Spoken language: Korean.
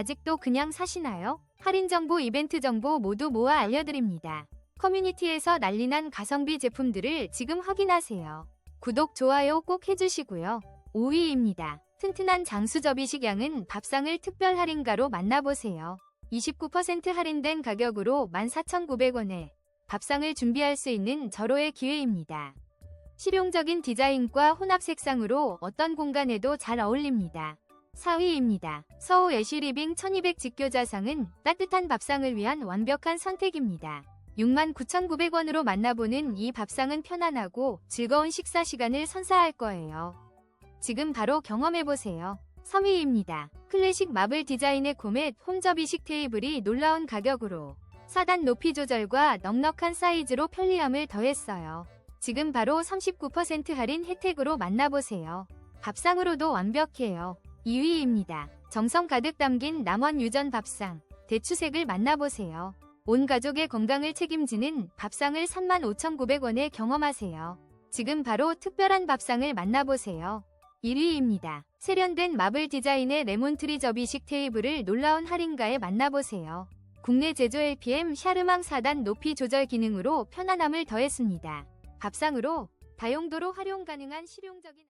아직도 그냥 사시나요? 할인 정보, 이벤트 정보 모두 모아 알려드립니다. 커뮤니티에서 난리난 가성비 제품들을 지금 확인하세요. 구독, 좋아요 꼭 해주시고요. 5위입니다. 튼튼한 장수 접이 식양은 밥상을 특별 할인가로 만나보세요. 29% 할인된 가격으로 14,900원에 밥상을 준비할 수 있는 절호의 기회입니다. 실용적인 디자인과 혼합 색상으로 어떤 공간에도 잘 어울립니다. 4위입니다. 서우 애쉬 리빙 1200 직교자상은 따뜻한 밥상을 위한 완벽한 선택입니다. 69,900원으로 만나보는 이 밥상은 편안하고 즐거운 식사 시간을 선사할 거예요. 지금 바로 경험해보세요. 3위입니다. 클래식 마블 디자인의 코멧 홈접이식 테이블이 놀라운 가격으로 4단 높이 조절과 넉넉한 사이즈로 편리함을 더했어요. 지금 바로 39% 할인 혜택으로 만나보세요. 밥상으로도 완벽해요. 2위입니다. 정성 가득 담긴 남원 유전 밥상. 대추색을 만나보세요. 온 가족의 건강을 책임지는 밥상을 35,900원에 경험하세요. 지금 바로 특별한 밥상을 만나보세요. 1위입니다. 세련된 마블 디자인의 레몬트리 접이식 테이블을 놀라운 할인가에 만나보세요. 국내 제조 LPM 샤르망 4단 높이 조절 기능으로 편안함을 더했습니다. 밥상으로 다용도로 활용 가능한 실용적인